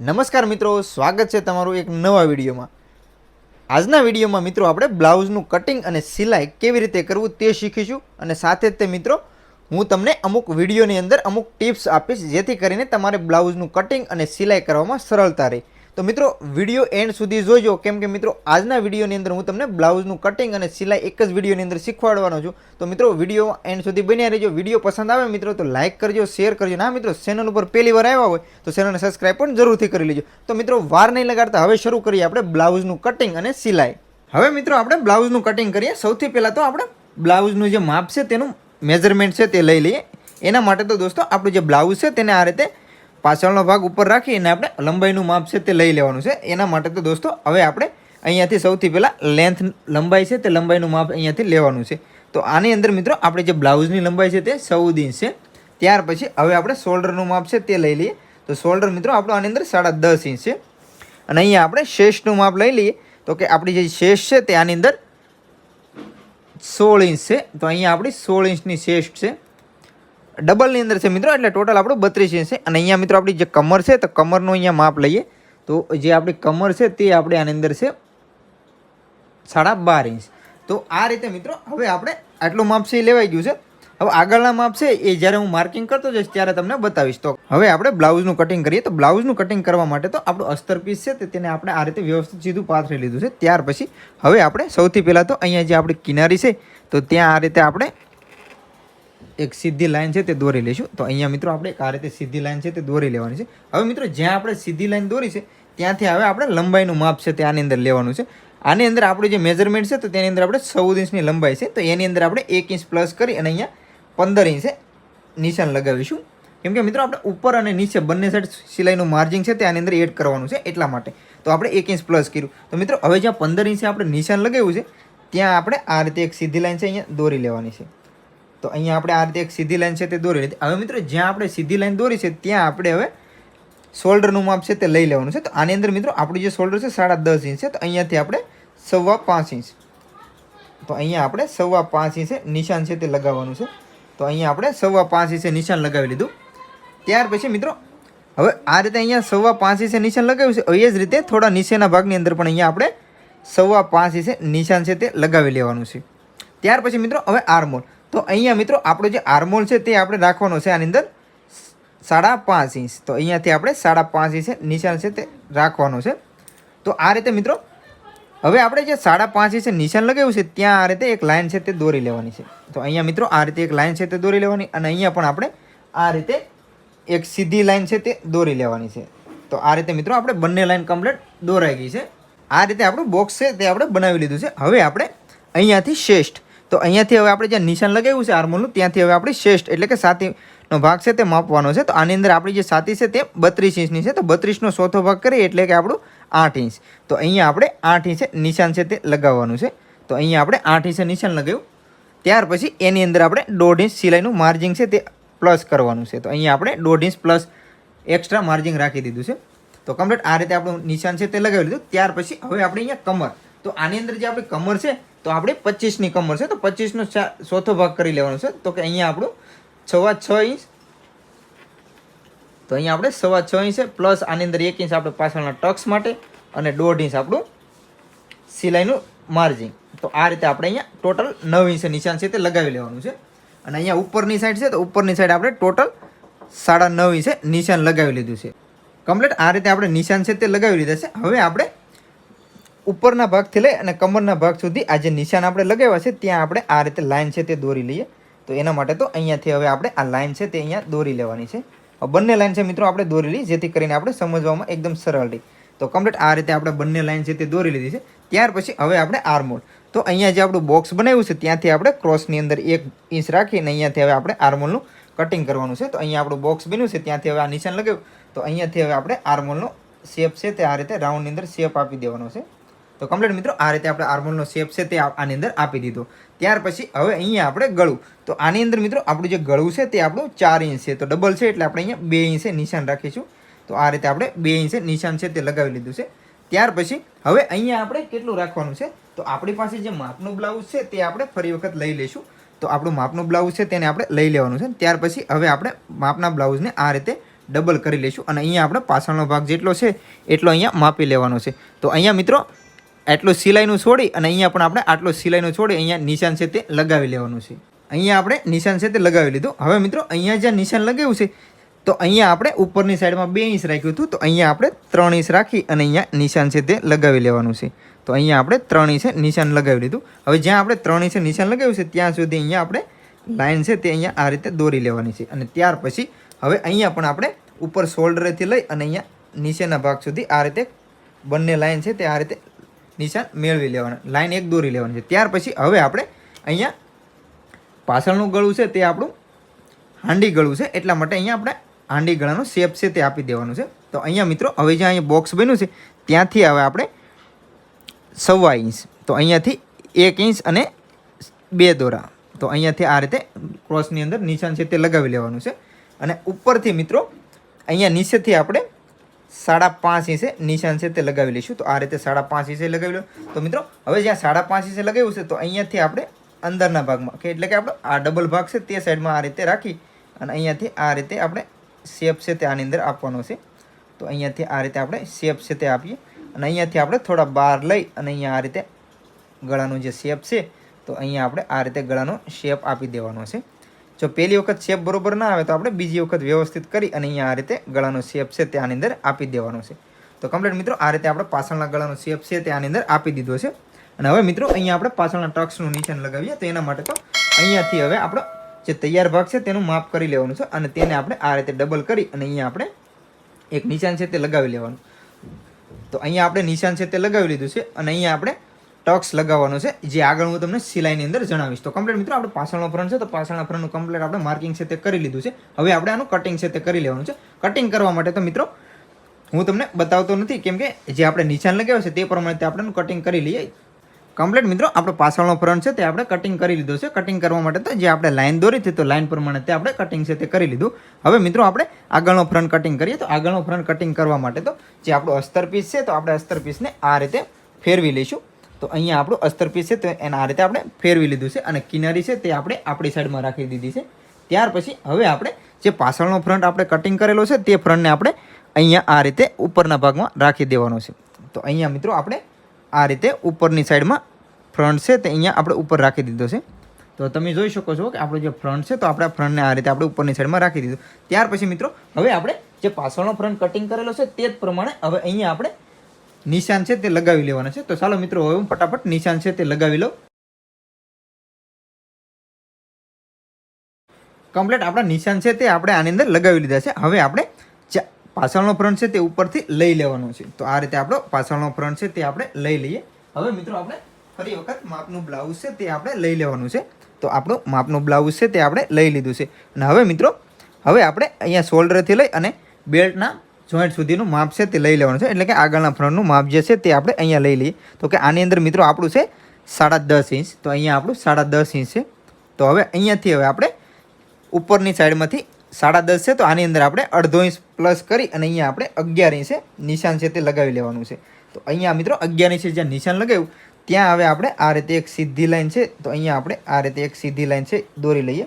નમસ્કાર મિત્રો, સ્વાગત છે તમારું એક નવા વિડીયોમાં. આજના વિડીયોમાં મિત્રો આપણે બ્લાઉઝનું કટિંગ અને સિલાઈ કેવી રીતે કરવું તે શીખીશું અને સાથે જ તે મિત્રો, હું તમને અમુક વિડીયોની અંદર અમુક ટિપ્સ આપીશ જેથી કરીને તમારે બ્લાઉઝનું કટિંગ અને સિલાઈ કરવામાં સરળતા રહે. તો મિત્રો વીડિયો એન્ડ સુધી જોજો. કેમ કે મિત્રો, આજના વિડીયોની અંદર હું તમને બ્લાઉઝનું કટિંગ અને સિલાઈ એક જ વિડીયોની અંદર શીખવાડવાનો છું. તો મિત્રો વીડિયો એન્ડ સુધી બન્યા રહેજો. વીડિયો પસંદ આવે મિત્રો, તો લાઇક કરજો શેર કરજો. ના મિત્રો ચેનલ ઉપર પહેલી વાર આવ્યા હોય, તો ચેનલને સબસ્ક્રાઈબ પણ જરૂરથી કરી લેજો. તો મિત્રો, વાર નહીં લગાડતા, હવે શરૂ કરીએ આપણે બ્લાઉઝનું કટિંગ અને સિલાઈ. હવે મિત્રો, આપણે બ્લાઉઝનું કટિંગ કરીએ. સૌથી પહેલાં તો આપણે બ્લાઉઝનું જે માપ છે, તેનું મેઝરમેન્ટ છે તે લઈ લઈએ. એના માટે તો દોસ્તો, આપણું જે બ્લાઉઝ છે, તેને આ રીતે પાછળનો ભાગ ઉપર રાખીને આપણે લંબાઈનું માપ છે તે લઈ લેવાનું છે. એના માટે તો દોસ્તો, હવે આપણે અહીંયાથી સૌથી પહેલાં લેન્થ લંબાઈ છે તે લંબાઈનું માપ અહીંયાથી લેવાનું છે. તો આની અંદર મિત્રો, આપણે જે બ્લાઉઝની લંબાઈ છે તે ચૌદ ઇંચ છે. ત્યાર પછી હવે આપણે શોલ્ડરનું માપ છે તે લઈ લઈએ. તો શોલ્ડર મિત્રો, આપણો આની અંદર સાડા દસ ઇંચ છે. અને અહીંયા આપણે શેષનું માપ લઈ લઈએ. તો કે આપણી જે શેષ છે તે આની અંદર સોળ ઇંચ છે. તો અહીંયા આપણી સોળ ઇંચની શેષ છે. ડબલની અંદર છે મિત્રો, એટલે ટોટલ આપણું બત્રીસ ઇંચ છે. અને અહીંયા મિત્રો આપણી જે કમર છે, તો કમરનું અહીંયા માપ લઈએ. તો જે આપણી કમર છે, તે આપણે આની અંદર છે, સાડા બાર ઇંચ તો આ રીતે મિત્રો, હવે આપણે આટલું માપ છે એ લેવાઈ ગયું છે. હવે આગળના માપ છે, એ જ્યારે હું માર્કિંગ કરતો જઈશ, ત્યારે તમને બતાવીશ. તો હવે આપણે બ્લાઉઝનું કટિંગ કરીએ. તો બ્લાઉઝનું કટિંગ કરવા માટે તો આપણું અસ્તર પીસ છે તેને આપણે આ રીતે વ્યવસ્થિત સીધું પાથરી લીધું છે. ત્યાર પછી, હવે આપણે સૌથી પહેલાં તો અહીંયા જે આપણી કિનારી છે, તો ત્યાં આ રીતે આપણે એક સીધી લાઈન છે તે દોરી લઈશું તો અહીંયા મિત્રો આપણે આ રીતે સીધી લાઈન છે તે દોરી લેવાની છે. હવે મિત્રો જ્યાં આપણે સીધી લાઈન દોરી છે, ત્યાંથી હવે આપણે લંબાઈનું માપ છે તે આની અંદર લેવાનું છે. આની અંદર આપણું જે મેજરમેન્ટ છે તો તેની અંદર આપણે ચૌદ ઇંચની લંબાઈ છે. તો એની અંદર આપણે એક ઇંચ પ્લસ કરી અને અહીંયા પંદર ઇંચે નિશાન લગાવીશું. કેમ કે મિત્રો આપણે ઉપર અને નીચે બંને સાઈડ સિલાઈનું માર્જિંગ છે તે આની અંદર એડ કરવાનું છે એટલા માટે. તો આપણે એક ઇંચ પ્લસ કર્યું. તો મિત્રો હવે જ્યાં પંદર ઇંચે આપણે નિશાન લગાવ્યું છે, ત્યાં આપણે આ રીતે એક સીધી લાઈન છે અહીંયા દોરી લેવાની છે. તો અહીંયા આપણે આ રીતે એક સીધી લાઈન છે તે દોરી લીધી. હવે મિત્રો, જ્યાં આપણે સીધી લાઈન દોરી છે, ત્યાં આપણે હવે શોલ્ડરનું માપ છે તે લઈ લેવાનું છે. તો આની અંદર મિત્રો, આપણું જે શોલ્ડર છે, સાડા દસ ઇંચ છે. તો અહીંયાથી આપણે સવા પાંચ ઇંચ. તો અહીંયા આપણે સવા પાંચ ઇંચે નિશાન છે તે લગાવવાનું છે. તો અહીંયા આપણે સવા પાંચ ઇંચે નિશાન લગાવી લીધું. ત્યાર પછી મિત્રો, હવે આ રીતે અહીંયા સવા પાંચ ઇંચે નિશાન લગાવ્યું છે. એ જ રીતે થોડા નીચેના ભાગની અંદર પણ અહીંયા આપણે સવા પાંચ ઇંચે નિશાન છે તે લગાવી લેવાનું છે. ત્યાર પછી મિત્રો, હવે આર્મોલ તો અહીંયા મિત્રો આપણો જે આર્મોલ છે તે આપણે રાખવાનો છે આની અંદર સાડા પાંચ ઇંચ. તો અહીંયાથી આપણે સાડા પાંચ ઇંચ નિશાન છે તે રાખવાનો છે. તો આ રીતે મિત્રો, હવે આપણે જે સાડા પાંચ ઇંચ નિશાન લગાવ્યું છે ત્યાં આ રીતે એક લાઇન છે તે દોરી લેવાની છે. તો અહીંયા મિત્રો આ રીતે એક લાઇન છે તે દોરી લેવાની અને અહીંયા પણ આપણે આ રીતે એક સીધી લાઇન છે તે દોરી લેવાની છે. તો આ રીતે મિત્રો આપણે બંને લાઇન કમ્પ્લીટ દોરાઈ ગઈ છે. આ રીતે આપણું બોક્સ છે તે આપણે બનાવી લીધું છે. હવે આપણે અહીંયાથી શ્રેષ્ઠ તો અહીંયાથી હવે આપણે જે નિશાન લગાવ્યું છે હાર્મોનનું ત્યાંથી હવે આપણે શ્રેષ્ઠ, એટલે કે સાતીનો ભાગ છે તે માપવાનો છે. તો આની અંદર આપણી જે સાતી છે તે બત્રીસ ઇંચની છે. તો બત્રીસનો ચોથો ભાગ કરીએ એટલે કે આપણું આઠ ઇંચ. તો અહીંયા આપણે આઠ ઇંચે નિશાન છે તે લગાવવાનું છે. તો અહીંયા આપણે આઠ ઇંચે નિશાન લગાવ્યું. ત્યાર પછી એની અંદર આપણે દોઢ ઇંચ સિલાઈનું માર્જિંગ છે તે પ્લસ કરવાનું છે. તો અહીંયા આપણે દોઢ ઇંચ પ્લસ એક્સ્ટ્રા માર્જિંગ રાખી દીધું છે. તો કમ્પ્લીટ આ રીતે આપણું નિશાન છે તે લગાવી લીધું. ત્યાર પછી હવે આપણે અહીંયા કમર. તો આની અંદર જે આપણી કમર છે તો આપણે પચીસની કમર છે, તો પચીસનો ચોથો ભાગ કરી લેવાનો છે. તો કે અહીંયા આપણું સવા છ ઇંચ. તો અહીંયા આપણે સવા છ ઇંચ છે, પ્લસ આની અંદર એક ઇંચ આપણે પાછળના ટક્સ માટે અને દોઢ ઇંચ આપણું સિલાઈનું માર્જિંગ તો આ રીતે આપણે અહીંયા ટોટલ નવ ઇંચ નિશાન છે તે લગાવી લેવાનું છે. અને અહીંયા ઉપરની સાઈડ છે, તો ઉપરની સાઈડ આપણે ટોટલ સાડા નવ ઇંચે નિશાન લગાવી લીધું છે. કમ્પ્લીટ આ રીતે આપણે નિશાન છે તે લગાવી લીધા છે. હવે આપણે ઉપરના ભાગથી લઈ અને કમરના ભાગ સુધી આ જે નિશાન આપણે લગાવ્યા છે, ત્યાં આપણે આ રીતે લાઇન છે તે દોરી લઈએ. તો એના માટે તો અહીંયાથી હવે આપણે આ લાઈન છે તે અહીંયા દોરી લેવાની છે. બંને લાઈન છે મિત્રો આપણે દોરી લઈએ, જેથી કરીને આપણે સમજવામાં એકદમ સરળ રહી. તો કમ્પ્લીટ આ રીતે આપણે બંને લાઇન છે તે દોરી લીધી છે. ત્યાર પછી હવે આપણે આર્મોલ તો અહીંયા જે આપણું બોક્સ બનાવ્યું છે, ત્યાંથી આપણે ક્રોસની અંદર એક ઇંચ રાખીને અહીંયાથી હવે આપણે આર્મોલનું કટિંગ કરવાનું છે. તો અહીંયા આપણું બોક્સ બન્યું છે, ત્યાંથી હવે આ નિશાન લગાવ્યું. તો અહીંયાથી હવે આપણે આર્મોલનો શેપ છે તે આ રીતે રાઉન્ડની અંદર શેપ આપી દેવાનો છે. તો કમ્પ્લીટ મિત્રો, આ રીતે આપણે આર્મોલનો શેપ છે તે આની અંદર આપી દીધો. ત્યાર પછી હવે અહીંયા આપણે ગળું. તો આની અંદર મિત્રો, આપણું જે ગળું છે તે આપણું ચાર ઇંચ છે. તો ડબલ છે એટલે આપણે અહીંયા બે ઇંચે નિશાન રાખીશું. તો આ રીતે આપણે બે ઇંચે નિશાન છે તે લગાવી લીધું છે. ત્યાર પછી હવે અહીંયા આપણે કેટલું રાખવાનું છે? તો આપણી પાસે જે માપનું બ્લાઉઝ છે તે આપણે ફરી વખત લઈ લઈશું. તો આપણું માપનું બ્લાઉઝ છે તેને આપણે લઈ લેવાનું છે. ત્યાર પછી હવે આપણે માપના બ્લાઉઝને આ રીતે ડબલ કરી લઈશું. અને અહીંયા આપણે પાછળનો ભાગ જેટલો છે એટલો અહીંયા માપી લેવાનો છે. તો અહીંયા મિત્રો આટલું સિલાઈનું છોડી અને અહીંયા પણ આપણે આટલું સિલાઈનું છોડી અહીંયા નિશાન છે તે લગાવી લેવાનું છે. અહીંયા આપણે નિશાન છે તે લગાવી લીધું. હવે મિત્રો, અહીંયા જ્યાં નિશાન લગાવ્યું છે, તો અહીંયા આપણે ઉપરની સાઈડમાં બે ઇંચ રાખ્યું હતું, તો અહીંયા આપણે ત્રણ ઇંચ રાખી અને અહીંયા નિશાન છે તે લગાવી લેવાનું છે. તો અહીંયા આપણે ત્રણ ઇંચે નિશાન લગાવી લીધું. હવે જ્યાં આપણે ત્રણ ઇંચે નિશાન લગાવ્યું છે, ત્યાં સુધી અહીંયા આપણે લાઇન છે તે અહીંયા આ રીતે દોરી લેવાની છે. અને ત્યાર પછી હવે અહીંયા પણ આપણે ઉપર શોલ્ડરેથી લઈ અને અહીંયા નીચેના ભાગ સુધી આ રીતે બંને લાઇન છે તે આ રીતે નિશાન મેળવી લેવાના લાઇન એક દોરી લેવાની છે. ત્યાર પછી હવે આપણે અહીંયા પાછળનું ગળું છે તે આપણું હાંડી ગળું છે. એટલા માટે અહીંયા આપણે હાંડી ગળાનો શેપ છે તે આપી દેવાનું છે. તો અહીંયા મિત્રો, હવે જ્યાં અહીંયા બોક્સ બન્યું છે, ત્યાંથી હવે આપણે સવા ઇંચ, તો અહીંયાથી એક ઇંચ અને બે દોરા. તો અહીંયાથી આ રીતે ક્રોસની અંદર નિશાન છે તે લગાવી લેવાનું છે. અને ઉપરથી મિત્રો, અહીંયા નીચેથી આપણે સાડા પાંચ ઇંચે નિશાન છે તે લગાવી લઈશું. તો આ રીતે સાડા પાંચ ઇંચે લગાવી લો. તો મિત્રો, હવે જ્યાં સાડા પાંચ ઇંચે લગાવ્યું છે, તો અહીંયાથી આપણે અંદરના ભાગમાં, કે એટલે કે આપણો આ ડબલ ભાગ છે તે સાઈડમાં આ રીતે રાખી અને અહીંયાથી આ રીતે આપણે શેપ છે તે આની અંદર આપવાનો છે. તો અહીંયાથી આ રીતે આપણે શેપ છે તે આપીએ અને અહીંયાથી આપણે થોડા બહાર લઈ અને અહીંયા આ રીતે ગળાનો જે શેપ છે, તો અહીંયા આપણે આ રીતે ગળાનો શેપ આપી દેવાનો છે. જો પહેલી વખત શેપ બરોબર ના આવે તો આપણે બીજી વખત વ્યવસ્થિત કરી અને અહીંયા આ રીતે ગળાનો શેપ છે તે આની અંદર આપી દેવાનો છે. તો કમ્પ્લીટ મિત્રો, આ રીતે આપણે પાછળના ગળાનો શેપ છે તે આની અંદર આપી દીધો છે. અને હવે મિત્રો, અહીંયા આપણે પાછળના ટક્સનું નિશાન લગાવીએ તો એના માટે તો અહીંયાથી હવે આપણો જે તૈયાર ભાગ છે તેનું માપ કરી લેવાનું છે અને તેને આપણે આ રીતે ડબલ કરી અને અહીંયા આપણે એક નિશાન છે તે લગાવી લેવાનું. તો અહીંયા આપણે નિશાન છે તે લગાવી લીધું છે અને અહીંયા આપણે ટક્સ લગાવવાનો છે, જે આગળ હું તમને સિલાઈની અંદર જણાવીશ. તો કમ્પ્લીટ મિત્રો, આપણે પાછળનો ફ્રન્ટ છે, તો પાછળના ફ્રન્ટનું કમ્પ્લીટ આપણે માર્કિંગ છે તે કરી લીધું છે. હવે આપણે આનું કટિંગ છે તે કરી લેવાનું છે. કટિંગ કરવા માટે તો મિત્રો, હું તમને બતાવતો નથી, કેમ કે જે આપણે નિશાન લગાવ્યો છે તે પ્રમાણે તે આપણે કટિંગ કરી લઈએ. કમ્પ્લીટ મિત્રો, આપણો પાછળનો ફ્રન્ટ છે તે આપણે કટિંગ કરી લીધો છે. કટિંગ કરવા માટે તો જે આપણે લાઈન દોરી હતી, તો લાઈન પ્રમાણે તે આપણે કટિંગ છે તે કરી લીધું. હવે મિત્રો, આપણે આગળનો ફ્રન્ટ કટિંગ કરીએ, તો આગળનો ફ્રન્ટ કટિંગ કરવા માટે તો જે આપણો અસ્તર પીસ છે, તો આપણે અસ્તર પીસને આ રીતે ફેરવી લઈશું. તો અહીંયા આપણું અસ્તર પીસ છે, તો એના આ રીતે આપણે ફેરવી લીધું છે અને કિનારી છે તે આપણે આપણી સાઈડમાં રાખી દીધી છે. ત્યાર પછી હવે આપણે જે પાછળનો ફ્રન્ટ આપણે કટિંગ કરેલો છે, તે ફ્રન્ટને આપણે અહીંયા આ રીતે ઉપરના ભાગમાં રાખી દેવાનો છે. તો અહીંયા મિત્રો આપણે આ રીતે ઉપરની સાઈડમાં ફ્રન્ટ છે તે અહીંયા આપણે ઉપર રાખી દીધો છે. તો તમે જોઈ શકો છો કે આપણો જે ફ્રન્ટ છે, તો આપણે ફ્રન્ટને આ રીતે આપણે ઉપરની સાઈડમાં રાખી દીધું. ત્યાર પછી મિત્રો, હવે આપણે જે પાછળનો ફ્રન્ટ કટિંગ કરેલો છે, તે જ પ્રમાણે હવે અહીંયા આપણે નિશાન છે તે લગાવી લેવાના છે. તો ચાલો મિત્રો, હવે હું ફટાફટ નિશાન છે તે લગાવી લઉં. કમ્પ્લીટ આપણા નિશાન છે તે આપણે આની અંદર લગાવી લીધા છે. હવે આપણે પાછળનો ફ્રન્ટ છે તે ઉપરથી લઈ લેવાનો છે. તો આ રીતે આપણો પાછળનો ફ્રન્ટ છે તે આપણે લઈ લઈએ. હવે મિત્રો, આપણે ફરી વખત માપનું બ્લાઉઝ છે તે આપણે લઈ લેવાનું છે. તો આપણું માપનું બ્લાઉઝ છે તે આપણે લઈ લીધું છે. અને હવે મિત્રો, હવે આપણે અહીંયા શોલ્ડરથી લઈ અને બેલ્ટના જોઈન્ટ સુધીનું માપ છે તે લઈ લેવાનું છે. એટલે કે આગળના ફ્રન્ટનું માપ જે છે તે આપણે અહીંયા લઈ લઈએ. તો કે આની અંદર મિત્રો આપણું છે સાડા દસ ઇંચ. તો અહીંયા આપણું સાડા દસ ઇંચ છે. તો હવે અહીંયાથી હવે આપણે ઉપરની સાઈડમાંથી સાડા દસ છે તો આની અંદર આપણે અડધો ઇંચ પ્લસ કરી અને અહીંયા આપણે અગિયાર ઇંચે નિશાન છે તે લગાવી લેવાનું છે. તો અહીંયા મિત્રો અગિયાર ઇંચે જ્યાં નિશાન લગાવ્યું, ત્યાં હવે આપણે આ રીતે એક સીધી લાઈન છે. તો અહીંયા આપણે આ રીતે એક સીધી લાઈન છે દોરી લઈએ.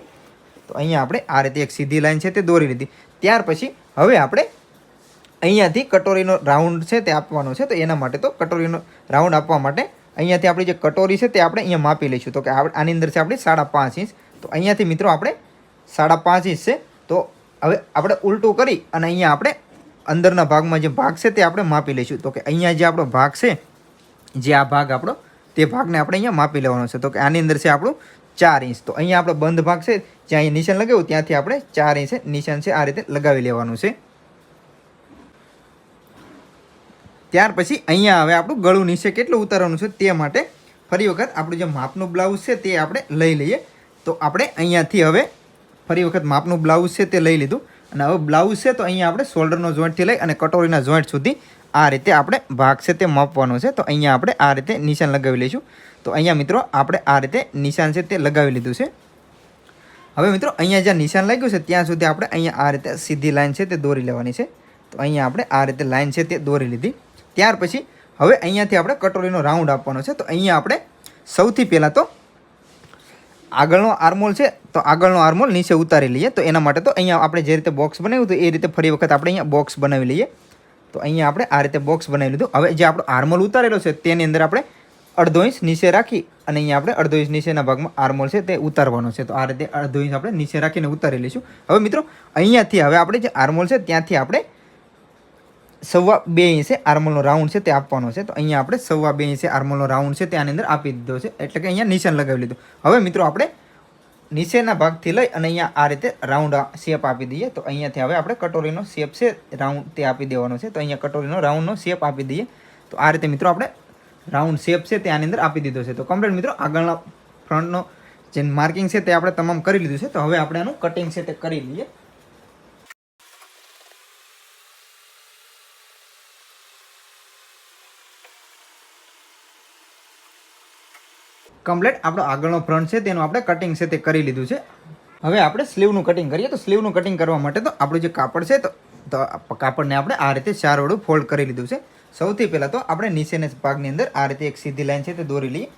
તો અહીંયા આપણે આ રીતે એક સીધી લાઈન છે તે દોરી લીધી. ત્યાર પછી હવે આપણે અહીંયાથી કટોરીનો રાઉન્ડ છે તે આપવાનો છે, તો એના માટે તો કટોરીનો રાઉન્ડ આપવા માટે અહીંયાથી આપણી જે કટોરી છે તે આપણે અહીંયા માપી લઈશું. તો કે આની અંદર છે આપણી સાડા પાંચ ઇંચ. તો અહીંયાથી મિત્રો આપણે સાડા પાંચ ઇંચ છે. તો હવે આપણે ઉલટું કરી અને અહીંયા આપણે અંદરના ભાગમાં જે ભાગ છે તે આપણે માપી લઈશું. તો કે અહીંયા જે આપણો ભાગ છે, જે આ ભાગ આપણો, તે ભાગને આપણે અહીંયા માપી લેવાનો છે. તો કે આની અંદર છે આપણું ચાર ઇંચ. તો અહીંયા આપણો બંધ ભાગ છે, જ્યાં અહીંયા નિશાન લગાવ્યું, ત્યાંથી આપણે ચાર ઇંચ નિશાન છે, આ રીતે લગાવી લેવાનું છે. ત્યાર પછી અહીંયા હવે આપણું ગળું નીચે કેટલું ઉતારવાનું છે તે માટે ફરી વખત આપણું જે માપનું બ્લાઉઝ છે તે આપણે લઈ લઈએ. તો આપણે અહીંયાથી હવે ફરી વખત માપનું બ્લાઉઝ છે તે લઈ લીધું. અને હવે બ્લાઉઝ છે તો અહીંયા આપણે શોલ્ડરનો જોઈન્ટથી લઈ અને કટોરીના જોઈન્ટ સુધી આ રીતે આપણે ભાગ છે તે માપવાનો છે. તો અહીંયા આપણે આ રીતે નિશાન લગાવી લઈશું. તો અહીંયા મિત્રો આપણે આ રીતે નિશાન છે તે લગાવી લીધું છે. હવે મિત્રો અહીંયા જ્યાં નિશાન લાગ્યું છે ત્યાં સુધી આપણે અહીંયા આ રીતે સીધી લાઈન છે તે દોરી લેવાની છે. તો અહીંયા આપણે આ રીતે લાઈન છે તે દોરી લીધી. ત્યાર પછી હવે અહીંયાથી આપણે કટોરીનો રાઉન્ડ આપવાનો છે. તો અહીંયા આપણે સૌથી પહેલાં તો આગળનો આર્મોલ છે, તો આગળનો આર્મોલ નીચે ઉતારી લઈએ. તો એના માટે તો અહીંયા આપણે જે રીતે બોક્સ બનાવ્યું હતું એ રીતે ફરી વખત આપણે અહીંયા બોક્સ બનાવી લઈએ. તો અહીંયા આપણે આ રીતે બોક્સ બનાવી લીધું. હવે જે આપણો આર્મોલ ઉતારેલો છે, તેની અંદર આપણે અડધો ઇંચ નીચે રાખી અને અહીંયા આપણે અડધો ઇંચ નીચેના ભાગમાં આર્મોલ છે તે ઉતારવાનો છે. તો આ રીતે અડધો ઇંચ આપણે નીચે રાખીને ઉતારી લઈશું. હવે મિત્રો, અહીંયાથી હવે આપણે જે આર્મોલ છે, ત્યાંથી આપણે સવા બે ઇંચે આર્મોલનો રાઉન્ડ છે તે આપવાનો છે. તો અહીંયા આપણે સવા બે ઇંચે આર્મોલનો રાઉન્ડ છે તે અંદર આપી દીધો છે. એટલે કે અહીંયા નિશાન લગાવી લીધું. હવે મિત્રો આપણે નીચેના ભાગથી લઈ અને અહીંયા આ રીતે રાઉન્ડ શેપ આપી દઈએ. તો અહીંયાથી હવે આપણે કટોરીનો શેપ છે રાઉન્ડ તે આપી દેવાનો છે. તો અહીંયા કટોરીનો રાઉન્ડનો શેપ આપી દઈએ. તો આ રીતે મિત્રો આપણે રાઉન્ડ શેપ છે તે આની અંદર આપી દીધો છે. તો કમ્પ્લીટ મિત્રો આગળના ફ્રન્ટનો જે માર્કિંગ છે તે આપણે તમામ કરી લીધું છે. તો હવે આપણે આનું કટિંગ છે તે કરી લઈએ. કમ્પ્લેટ આપણો આગળનો ફ્રન્ટ છે, તેનું આપણે કટિંગ છે તે કરી લીધું છે. હવે આપણે સ્લીવનું કટિંગ કરીએ, તો સ્લીવનું કટિંગ કરવા માટે તો આપણું જે કાપડ છે, તો કાપડને આપણે આ રીતે ચાર વડું ફોલ્ડ કરી લીધું છે. સૌથી પહેલાં તો આપણે નીચેના ભાગની અંદર આ રીતે એક સીધી લાઈન છે તે દોરી લઈએ.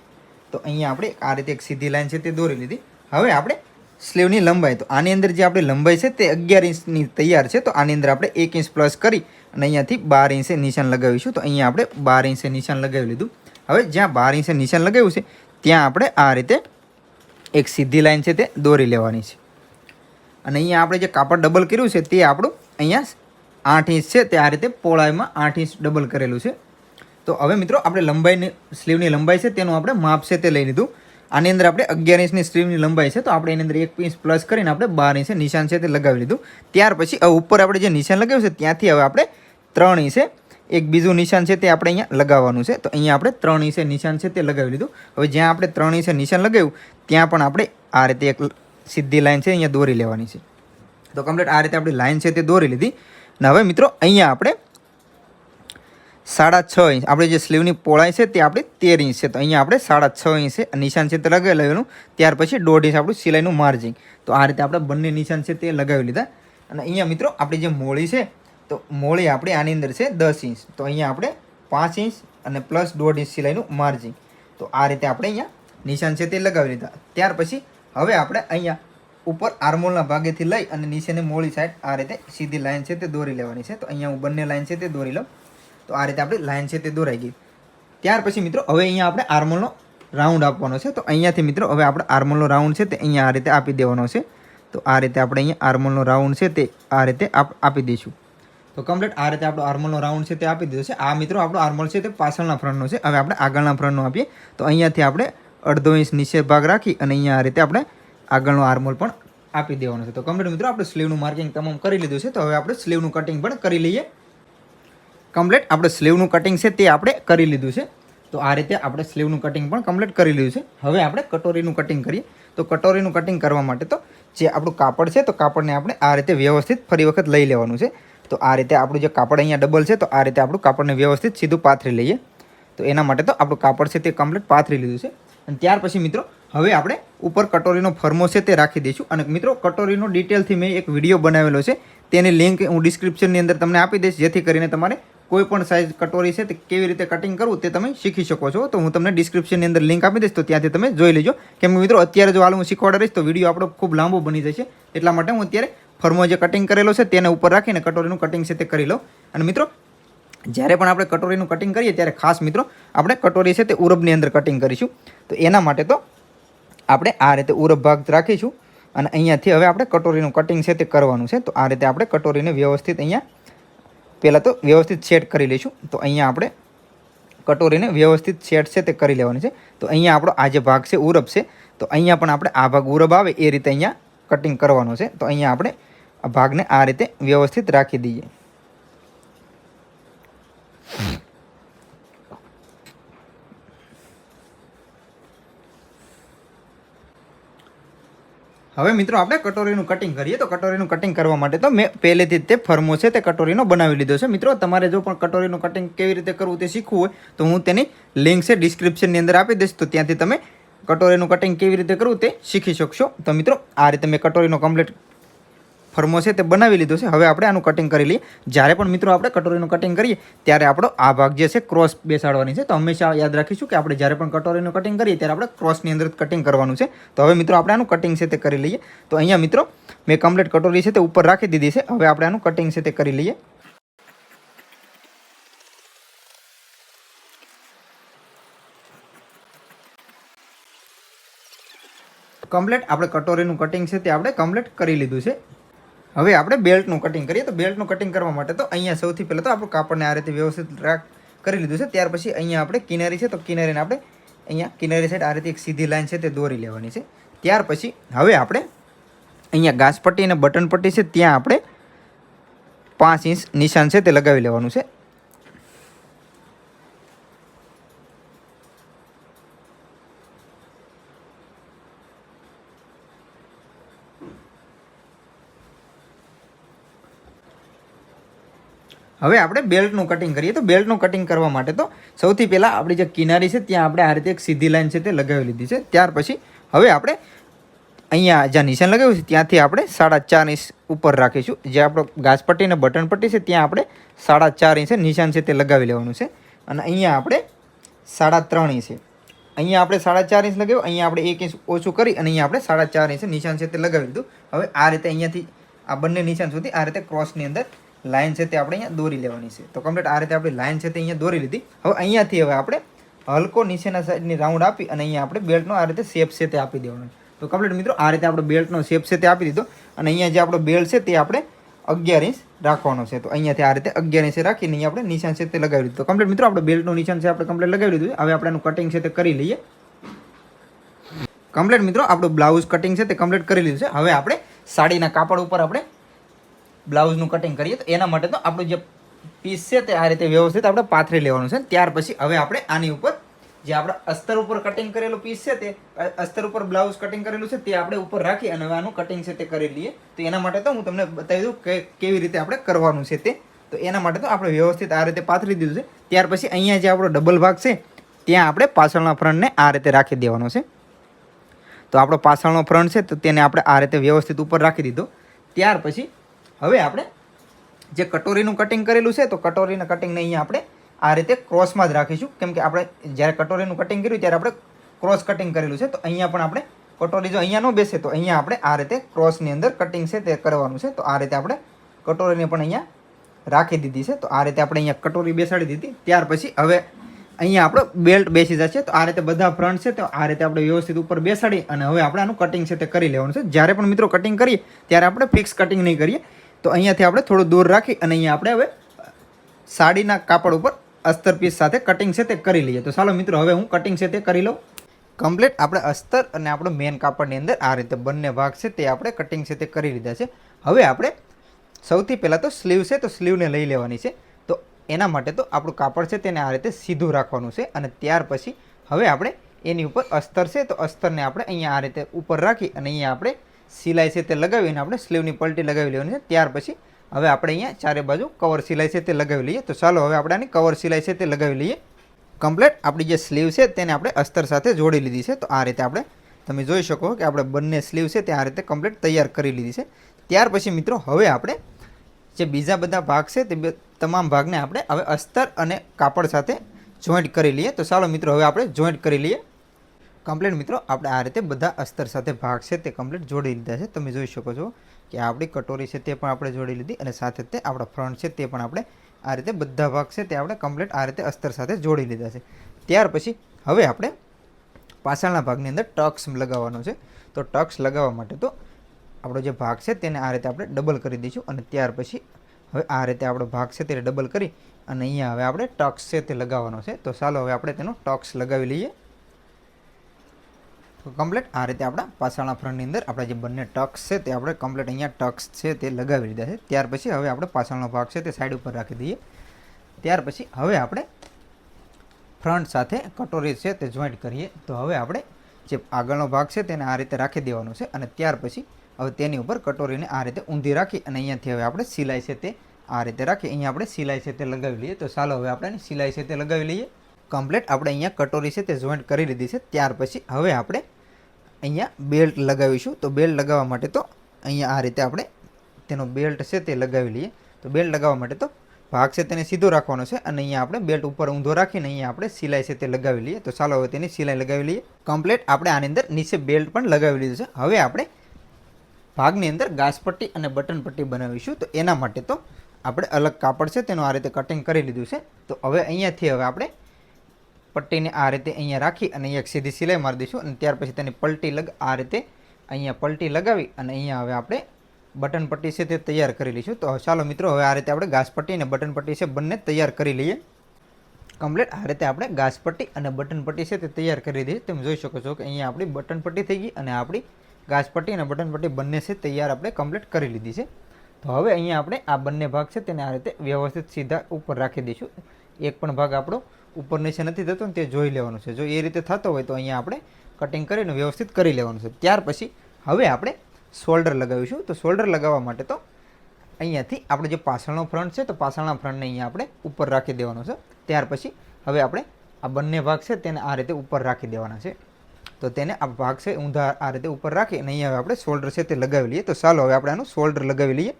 તો અહીંયા આપણે આ રીતે એક સીધી લાઈન છે તે દોરી લીધી. હવે આપણે સ્લીવની લંબાઈ, તો આની અંદર જે આપણી લંબાઈ છે તે અગિયાર ઇંચની તૈયાર છે, તો આની અંદર આપણે એક ઇંચ પ્લસ કરી અને અહીંયાથી બાર ઇંચે નિશાન લગાવીશું. તો અહીંયા આપણે બાર ઇંચે નિશાન લગાવી લીધું. હવે જ્યાં બાર ઇંચે નિશાન લગાવ્યું છે ત્યાં આપણે આ રીતે એક સીધી લાઈન છે તે દોરી લેવાની છે. અને અહીંયા આપણે જે કાપડ ડબલ કર્યું છે તે આપણું અહીંયા આઠ ઇંચ છે તે આ રીતે પોળાઈમાં આઠ ઇંચ ડબલ કરેલું છે. તો હવે મિત્રો આપણે લંબાઈની સ્લીવની લંબાઈ છે તેનું આપણે માપ છે તે લઈ લીધું. આની અંદર આપણે અગિયાર ઇંચની સ્લીવની લંબાઈ છે તો આપણે એની અંદર એક ઇંચ પ્લસ કરીને આપણે બાર ઇંચે નિશાન છે તે લગાવી લીધું. ત્યાર પછી ઉપર આપણે જે નિશાન લગાવ્યું છે ત્યાંથી હવે આપણે ત્રણ ઇંચે એક બીજું નિશાન છે તે આપણે અહીંયા લગાવવાનું છે. તો અહીંયા આપણે ત્રણ ઇંચે નિશાન છે તે લગાવી લીધું. હવે જ્યાં આપણે ત્રણ ઇંચે નિશાન લગાવ્યું, ત્યાં પણ આપણે આ રીતે એક સીધી લાઈન છે અહીંયા દોરી લેવાની છે. તો કમ્પ્લીટ આ રીતે આપણી લાઈન છે તે દોરી લીધી. ને હવે મિત્રો, અહીંયા આપણે સાડા છ ઇંચ, આપણે જે સ્લીવની પહોળાઈ છે તે આપણી તેર ઇંચ છે. તો અહીંયા આપણે સાડા છ ઇંચ નિશાન છે તે લગાવી લેવાનું. ત્યાર પછી દોઢ ઇંચ આપણું સિલાઈનું માર્જિંગ તો આ રીતે આપણે બંને નિશાન છે તે લગાવી લીધા. અને અહીંયા મિત્રો, આપણી જે મોળી છે તો મોળી આપણે આની અંદર છે દસ ઇંચ. તો અહીંયા આપણે પાંચ ઇંચ અને પ્લસ દોઢ ઇંચ સિલાઈનું માર્જિંગ. તો આ રીતે આપણે અહીંયા નિશાન છે તે લગાવી લીધા. ત્યાર પછી હવે આપણે અહીંયા ઉપર આર્મોલના ભાગેથી લઈ અને નીચેની મોળી સાઈડ આ રીતે સીધી લાઇન છે તે દોરી લેવાની છે. તો અહીંયા હું બંને લાઇન છે તે દોરી લઉં. તો આ રીતે આપણી લાઇન છે તે દોરાઈ ગઈ. ત્યાર પછી મિત્રો હવે અહીંયા આપણે આર્મોલનો રાઉન્ડ આપવાનો છે. તો અહીંયાથી મિત્રો હવે આપણે આર્મોલનો રાઉન્ડ છે તે અહીંયા આ રીતે આપી દેવાનો છે. તો આ રીતે આપણે અહીંયા આર્મોલનો રાઉન્ડ છે તે આ રીતે આપ દઈશું. તો કમ્પ્લીટ આ રીતે આપણો આર્મોલનો રાઉન્ડ છે તે આપી દીધો છે. આ મિત્રો આપણો આર્મોલ છે તે પાછળના ફ્રન્ટનો છે. હવે આપણે આગળના ફ્રન્ટનો આપીએ. તો અહીંયાથી આપણે અડધો ઇંચ નીચે ભાગ રાખી અને અહીંયા આ રીતે આપણે આગળનો આર્મોલ પણ આપી દેવાનો છે. તો કમ્પ્લીટ મિત્રો આપણે સ્લીવનું માર્કિંગ તમામ કરી લીધું છે. તો હવે આપણે સ્લીવનું કટિંગ પણ કરી લઈએ. કમ્પ્લીટ આપણે સ્લીવનું કટિંગ છે તે આપણે કરી લીધું છે. તો આ રીતે આપણે સ્લીવનું કટિંગ પણ કમ્પ્લીટ કરી લીધું છે. હવે આપણે કટોરીનું કટિંગ કરીએ. તો કટોરીનું કટિંગ કરવા માટે તો જે આપણું કાપડ છે, તો કાપડને આપણે આ રીતે વ્યવસ્થિત ફરી વખત લઈ લેવાનું છે. તો આ રીતે આપણું જે કાપડ અહીંયા ડબલ છે, તો આ રીતે આપણું કાપડને વ્યવસ્થિત સીધું પાથરી લઈએ. તો એના માટે તો આપણું કાપડ છે તે કમ્પ્લીટ પાથરી લીધું છે. અને ત્યાર પછી મિત્રો, હવે આપણે ઉપર કટોરીનો ફર્મો છે તે રાખી દઈશું. અને મિત્રો, કટોરીનો ડિટેલથી મેં એક વીડિયો બનાવેલો છે. તેની લિંક હું ડિસ્ક્રિપ્શનની અંદર તમને આપી દઈશ, જેથી કરીને તમારે કોઈ પણ સાઇઝ કટોરી છે તે કેવી રીતે કટિંગ કરવું તે તમે શીખી શકો છો. તો હું તમને ડિસ્ક્રિપ્શનની અંદર લિંક આપી દઈશ, તો ત્યાંથી તમે જોઈ લેજો. કેમ મિત્રો, અત્યારે જો હાલ હું શીખવાડ રહીશ, તો વીડિયો આપણો ખૂબ લાંબો બની જશે. એટલા માટે હું અત્યારે ફર્મો જે કટિંગ કરેલો છે તેને ઉપર રાખીને કટોરીનું કટિંગ છે તે કરી લઉં અને મિત્રો, જ્યારે પણ આપણે કટોરીનું કટિંગ કરીએ ત્યારે ખાસ મિત્રો, આપણે કટોરી છે તે ઉરબની અંદર કટિંગ કરીશું. તો એના માટે તો આપણે આ રીતે ઉરબ ભાગ રાખીશું અને અહીંયાથી હવે આપણે કટોરીનું કટિંગ છે તે કરવાનું છે. તો આ રીતે આપણે કટોરીને વ્યવસ્થિત અહીંયા, પહેલાં તો વ્યવસ્થિત સેટ કરી લઈશું. તો અહીંયા આપણે કટોરીને વ્યવસ્થિત સેટ છે તે કરી લેવાની છે. તો અહીંયા આપણો આ જે ભાગ છે ઉરબ છે, તો અહીંયા પણ આપણે આ ભાગ ઉરબ આવે એ રીતે અહીંયા કટિંગ કરવાનો છે. તો અહીંયા આપણે ભાગને આ રીતે વ્યવસ્થિત રાખી દઈએ. હવે મિત્રો આપણે કટોરીનું કટિંગ કરીએ. તો કટોરીનું કટિંગ કરવા માટે તો મેં પહેલેથી જ તે ફર્મો છે તે કટોરીનો બનાવી લીધો છે. મિત્રો, તમારે જો પણ કટોરીનું કટિંગ કેવી રીતે કરવું તે શીખવું હોય, તો હું તેની લિંક છે ડિસ્ક્રિપ્શનની અંદર આપી દઈશ. તો ત્યાંથી તમે કટોરીનું કટિંગ કેવી રીતે કરવું તે શીખી શકશો. તો મિત્રો, આ રીતે મેં કટોરીનો કમ્પ્લીટ ફર્મો છે તે બનાવી લીધો છે. હવે આપણે આનું કટિંગ કરી લઈએ. જ્યારે પણ મિત્રો આપણે કટોરીનું કટિંગ કરીએ, ત્યારે આપણો આ ભાગ જે છે ક્રોસ બેસાડવાની છે. તો હંમેશા યાદ રાખીશું કે આપણે જ્યારે પણ કટોરીનું કટિંગ કરીએ, ત્યારે આપણે ક્રોસની અંદર કટિંગ કરવાનું છે. તો હવે મિત્રો આપણે આનું કટિંગ છે તે કરી લઈએ. તો અહીંયા મિત્રો, મેં કમ્પ્લીટ કટોરી છે તે ઉપર રાખી દીધી છે. હવે આપણે આનું કટિંગ છે તે કરી લઈએ. કમ્પ્લીટ આપણે કટોરીનું કટિંગ છે તે આપણે કમ્પ્લીટ કરી લીધું છે. હવે આપણે બેલ્ટનું કટિંગ કરીએ તો બેલ્ટનું કટિંગ કરવા માટે તો અહીંયા સૌથી પહેલાં તો આપણું કાપડને આ રીતે વ્યવસ્થિત રાખ કરી લીધું છે. ત્યાર પછી અહીંયા આપણે કિનારી છે તો કિનારીને આપણે અહીંયા કિનારી સાઈડ આ રીતે એક સીધી લાઈન છે તે દોરી લેવાની છે. ત્યાર પછી હવે આપણે અહીંયા ઘાસપટ્ટી અને બટન પટ્ટી છે ત્યાં આપણે પાંચ ઇંચ નિશાન છે તે લગાવી લેવાનું છે. હવે આપણે બેલ્ટનું કટિંગ કરીએ. તો બેલ્ટનું કટિંગ કરવા માટે તો સૌથી પહેલાં આપણી જે કિનારી છે, ત્યાં આપણે આ રીતે એક સીધી લાઈન છે તે લગાવી લીધી છે. ત્યાર પછી હવે આપણે અહીંયા જ્યાં નિશાન લગાવ્યું છે, ત્યાંથી આપણે સાડા ચાર ઇંચ ઉપર રાખીશું. જે આપણો ઘાસપટ્ટી અને બટન પટ્ટી છે, ત્યાં આપણે સાડા ચાર ઇંચે નિશાન છે તે લગાવી લેવાનું છે. અને અહીંયા આપણે સાડા ત્રણ ઇંચે. અહીંયા આપણે સાડા ચાર ઇંચ લગાવ્યું, અહીંયા આપણે એક ઇંચ ઓછું કરી અને અહીંયા આપણે સાડા ચાર ઇંચે નિશાન છે તે લગાવી દીધું હવે આ રીતે અહીંયાથી આ બંને નિશાન સુધી આ રીતે ક્રોસની અંદર લાઈન છે તે આપણે અહીંયા દોરી લેવાની છે. તો કમ્પ્લીટ આ રીતે આપણી લાઈન છે તે અહીંયા દોરી લીધી. હવે અહીંયાથી હવે આપણે હલકો નીચેના સાઈડની રાઉન્ડ આપી અને અહીંયા આપણે બેલ્ટનો આ રીતે શેપ છે તે આપી દેવાનો તો કમ્પ્લીટ મિત્રો, આ રીતે આપણે બેલ્ટનો શેપ છે તે આપી દીધો અને અહીંયા જે આપણો બેલ્ટ છે તે આપણે અગિયાર ઇંચ રાખવાનો છે. તો અહીંયાથી આ રીતે અગિયાર ઇંચ રાખીને અહીંયા આપણે નિશાન છે તે લગાવી દીધું. તો કમ્પ્લીટ મિત્રો, આપણે બેલ્ટનું નિશાન છે આપણે કમ્પ્લીટ લગાવી દીધું હવે આપણે એનું કટિંગ છે તે કરી લઈએ. કમ્પ્લીટ મિત્રો, આપણું બ્લાઉઝ કટિંગ છે તે કમ્પ્લીટ કરી લીધું છે. હવે આપણે સાડીના કાપડ ઉપર આપણે બ્લાઉઝનું કટિંગ કરીએ તો એના માટે તો આપણું જે પીસ છે તે આ રીતે વ્યવસ્થિત આપણે પાથરી લેવાનું છે. ત્યાર પછી હવે આપણે આની ઉપર જે આપણે અસ્તર ઉપર કટિંગ કરેલું પીસ છે તે, અસ્તર ઉપર બ્લાઉઝ કટિંગ કરેલું છે તે આપણે ઉપર રાખી અને આનું કટિંગ છે તે કરી લઈએ. તો એના માટે તો હું તમને બતાવી દઉં કે કેવી રીતે આપણે કરવાનું છે તે. તો એના માટે તો આપણે વ્યવસ્થિત આ રીતે પાથરી દીધું છે. ત્યાર પછી અહીંયા જે આપણો ડબલ ભાગ છે, ત્યાં આપણે પાછળના ફ્રન્ટને આ રીતે રાખી દેવાનો છે. તો આપણો પાછળનો ફ્રન્ટ છે તો તેને આપણે આ રીતે વ્યવસ્થિત ઉપર રાખી દીધો. ત્યાર પછી હવે આપણે જે કટોરીનું કટિંગ કરેલું છે, તો કટોરીના કટિંગને અહીંયા આપણે આ રીતે ક્રોસમાં જ રાખીશું. કેમ કે આપણે જ્યારે કટોરીનું કટિંગ કર્યું, ત્યારે આપણે ક્રોસ કટિંગ કરેલું છે. તો અહીંયા પણ આપણે કટોરી જો અહીંયા ન બેસે, તો અહીંયા આપણે આ રીતે ક્રોસની અંદર કટિંગ છે તે કરવાનું છે. તો આ રીતે આપણે કટોરીને પણ અહીંયા રાખી દીધી છે. તો આ રીતે આપણે અહીંયા કટોરી બેસાડી દીધી. ત્યાર પછી હવે અહીંયા આપણો બેલ્ટ બેસી જશે. તો આ રીતે બધા ફ્રન્ટ છે, તો આ રીતે આપણે વ્યવસ્થિત ઉપર બેસાડી અને હવે આપણે આનું કટિંગ છે તે કરી લેવાનું છે. જ્યારે પણ મિત્રો કટિંગ કરીએ, ત્યારે આપણે ફિક્સ કટિંગ નહીં કરીએ. તો અહીંયાથી આપણે થોડું દૂર રાખી અને અહીંયા આપણે હવે સાડીના કાપડ ઉપર અસ્તર પીસ સાથે કટિંગ છે તે કરી લઈએ. તો ચાલો મિત્રો, હવે હું કટિંગ છે તે કરી લઉં. કમ્પ્લીટ આપણે અસ્તર અને આપણો મેન કાપડની અંદર આ રીતે બંને ભાગ છે તે આપણે કટિંગ છે તે કરી લીધા છે. હવે આપણે સૌથી પહેલાં તો સ્લીવ છે તો સ્લીવને લઈ લેવાની છે. તો એના માટે તો આપણું કાપડ છે તેને આ રીતે સીધું રાખવાનું છે અને ત્યાર પછી હવે આપણે એની ઉપર અસ્તર છે તો અસ્તરને આપણે અહીંયા આ રીતે ઉપર રાખી અને અહીંયા આપણે સિલાઈ છે તે લગાવીને આપણે સ્લીવની પલટી લગાવી લેવાની છે. ત્યાર પછી હવે આપણે અહીંયા ચારે બાજુ કવર સિલાઈ છે તે લગાવી લઈએ. તો ચાલો હવે આપણે આની કવર સિલાઈ છે તે લગાવી લઈએ. કમ્પ્લેટ આપણી જે સ્લીવ છે તેને આપણે અસ્તર સાથે જોડી લીધી છે. તો આ રીતે આપણે તમે જોઈ શકો કે આપણે બંને સ્લીવ છે તે આ રીતે કમ્પ્લેટ તૈયાર કરી લીધી છે. ત્યાર પછી મિત્રો હવે આપણે જે બીજા બધા ભાગ છે તે તમામ ભાગને આપણે હવે અસ્તર અને કાપડ સાથે જોઈન્ટ કરી લઈએ. તો ચાલો મિત્રો હવે આપણે જોઈન્ટ કરી લઈએ. કમ્પ્લીટ મિત્રો, આપણે આ રીતે બધા અસ્તર સાથે ભાગ છે તે કમ્પ્લીટ જોડી લીધા છે. તમે જોઈ શકો છો કે આપણી કટોરી છે તે પણ આપણે જોડી લીધી અને સાથે તે આપણા ફ્રન્ટ છે તે પણ આપણે આ રીતે બધા ભાગ છે તે આપણે કમ્પ્લીટ આ રીતે અસ્તર સાથે જોડી લીધા છે. ત્યાર પછી હવે આપણે પાછળના ભાગની અંદર ટક્સ લગાવવાનો છે. તો ટક્સ લગાવવા માટે તો આપણો જે ભાગ છે તેને આ રીતે આપણે ડબલ કરી દઈશું અને ત્યાર પછી હવે આ રીતે આપણો ભાગ છે તે ડબલ કરી અને અહીંયા હવે આપણે ટક્સ છે તે લગાવવાનો છે. તો ચાલો હવે આપણે તેનો ટક્સ લગાવી લઈએ. કમ્પ્લીટ આ રીતે આપણા પાછળના ફ્રન્ટની અંદર આપણા જે બંને ટક્સ છે તે આપણે કમ્પ્લીટ અહીંયા ટક્સ છે તે લગાવી દીધા છે. ત્યાર પછી હવે આપણે પાછળનો ભાગ છે તે સાઈડ ઉપર રાખી દઈએ. ત્યાર પછી હવે આપણે ફ્રન્ટ સાથે કટોરી છે તે જોઈન્ટ કરીએ. તો હવે આપણે જે આગળનો ભાગ છે તેને આ રીતે રાખી દેવાનો છે અને ત્યાર પછી હવે તેની ઉપર કટોરીને આ રીતે ઊંધી રાખી અને અહીંયાથી હવે આપણે સિલાઈ છે તે આ રીતે રાખી. અહીંયા આપણે સિલાઈ છે તે લગાવી લઈએ. તો ચાલો હવે આપણે સિલાઈ છે તે લગાવી લઈએ. કમ્પ્લેટ આપણે અહીંયા કટોરી છે તે જોઈન્ટ કરી લીધી છે. ત્યાર પછી હવે આપણે અહીંયા બેલ્ટ લગાવીશું. તો બેલ્ટ લગાવવા માટે તો અહીંયા આ રીતે આપણે તેનો બેલ્ટ છે તે લગાવી લઈએ. તો બેલ્ટ લગાવવા માટે તો ભાગ છે તેને સીધો રાખવાનો છે અને અહીંયા આપણે બેલ્ટ ઉપર ઊંધો રાખીને અહીંયા આપણે સિલાઈ છે તે લગાવી લઈએ. તો ચાલો હવે તેની સિલાઈ લગાવી લઈએ. કમ્પ્લીટ આપણે આની અંદર નીચે બેલ્ટ પણ લગાવી લીધું છે. હવે આપણે ભાગની અંદર ગાસપટ્ટી અને બટન પટ્ટી બનાવીશું. તો એના માટે તો આપણે અલગ કાપડ છે તેનું આ રીતે કટિંગ કરી લીધું છે. તો હવે અહીંયાથી હવે આપણે પટ્ટીને આ રીતે અહીંયા રાખી અને એક સીધી સિલાઈ મારી દઈશું અને ત્યાર પછી તેની પલટી લગ આ રીતે અહીંયા પલટી લગાવી અને અહીંયા હવે આપણે બટન પટ્ટી છે તે તૈયાર કરી લઈશું. તો ચાલો મિત્રો, હવે આ રીતે આપણે ઘાસપટ્ટી અને બટન પટ્ટી છે બંને તૈયાર કરી લઈએ. કમ્પ્લીટ. આ રીતે આપણે ઘાસપટ્ટી અને બટન પટ્ટી છે તે તૈયાર કરી દઈએ તમે જોઈ શકો છો કે અહીંયા આપણી બટન પટ્ટી થઈ ગઈ અને આપણી ઘાસપટ્ટી અને બટન પટ્ટી બંને છે તૈયાર આપણે કમ્પ્લીટ કરી લીધી છે. તો હવે અહીંયા આપણે આ બંને ભાગ છે તેને આ રીતે વ્યવસ્થિત સીધા ઉપર રાખી દઈશું. એક પણ ભાગ આપણો ઉપર નીચે નથી થતો ને તે જોઈ લેવાનું છે. જો એ રીતે થતો હોય તો અહીંયા આપણે કટિંગ કરીને વ્યવસ્થિત કરી લેવાનું છે. ત્યાર પછી હવે આપણે શોલ્ડર લગાવીશું. તો શોલ્ડર લગાવવા માટે તો અહીંયાથી આપણે જે પાછળનો ફ્રન્ટ છે તો પાછળના ફ્રન્ટને અહીંયા આપણે ઉપર રાખી દેવાનો છે. ત્યાર પછી હવે આપણે આ બંને ભાગ છે તેને આ રીતે ઉપર રાખી દેવાના છે. તો તેને આ ભાગ છે ઊંધા આ રીતે ઉપર રાખી અને અહીંયા હવે આપણે શોલ્ડર છે તે લગાવી લઈએ. તો ચાલો હવે આપણે આનું શોલ્ડર લગાવી લઈએ.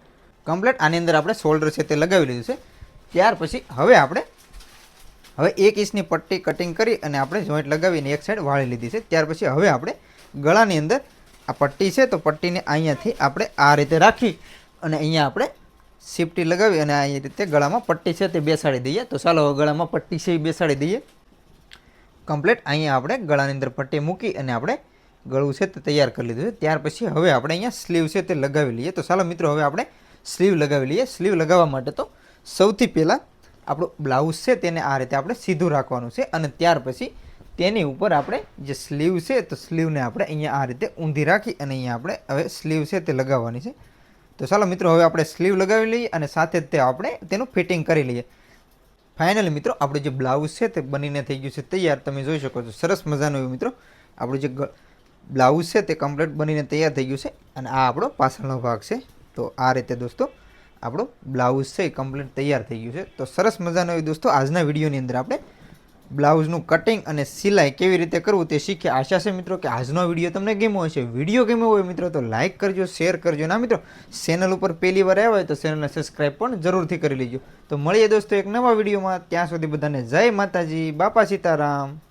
કમ્પ્લેટ આની અંદર આપણે શોલ્ડર છે તે લગાવી લીધું છે. ત્યાર પછી હવે આપણે હવે એક ઇંચની પટ્ટી કટિંગ કરી અને આપણે જોઈન્ટ લગાવીને એક સાઈડ વાળી લીધી છે. ત્યાર પછી હવે આપણે ગળાની અંદર આ પટ્ટી છે તો પટ્ટીને અહીંયાથી આપણે આ રીતે રાખી અને અહીંયા આપણે સિફ્ટી લગાવી અને આ રીતે ગળામાં પટ્ટી છે તે બેસાડી દઈએ. તો ચાલો ગળામાં પટ્ટી છે એ બેસાડી દઈએ. કમ્પ્લીટ અહીંયા આપણે ગળાની અંદર પટ્ટી મૂકી અને આપણે ગળું છે તે તૈયાર કરી લીધું છે. ત્યાર પછી હવે આપણે અહીંયા સ્લીવ છે તે લગાવી લઈએ. તો ચાલો મિત્રો, હવે આપણે સ્લીવ લગાવી લઈએ. સ્લીવ લગાવવા માટે તો સૌથી પહેલાં આપણું બ્લાઉઝ છે તેને આ રીતે આપણે સીધું રાખવાનું છે અને ત્યાર પછી તેની ઉપર આપણે જે સ્લીવ છે તો સ્લીવને આપણે અહીંયા આ રીતે ઊંધી રાખી અને અહીંયા આપણે હવે સ્લીવ છે તે લગાવવાની છે. તો ચાલો મિત્રો, હવે આપણે સ્લીવ લગાવી લઈએ અને સાથે તે આપણે તેનું ફિટિંગ કરી લઈએ. ફાઇનલી મિત્રો, આપણું જે બ્લાઉઝ છે તે બનીને થઈ ગયું છે તૈયાર. તમે જોઈ શકો છો, સરસ મજાનું એવું મિત્રો. આપણું જે બ્લાઉઝ છે તે કમ્પ્લીટ બનીને તૈયાર થઈ ગયું છે અને આ આપણો પાછળનો ભાગ છે. તો આ રીતે દોસ્તો આપણું બ્લાઉઝ છે એ કમ્પ્લીટ તૈયાર થઈ ગયું છે. તો સરસ મજાનો એ દોસ્તો, આજના વિડીયોની અંદર આપણે બ્લાઉઝનું કટિંગ અને સિલાઈ કેવી રીતે કરવું તે શીખે આશા છે મિત્રો કે આજનો વીડિયો તમને ગમ્યો હશે. વીડિયો ગમ્યો હોય મિત્રો તો લાઇક કરજો શેર કરજો. ના મિત્રો ચેનલ ઉપર પહેલી વાર આવ્યા હોય તો ચેનલને સબસ્ક્રાઈબ પણ જરૂરથી કરી લેજો. તો મળીએ દોસ્તો એક નવા વિડીયોમાં. ત્યાં સુધી બધાને જય માતાજી, બાપા સીતારામ.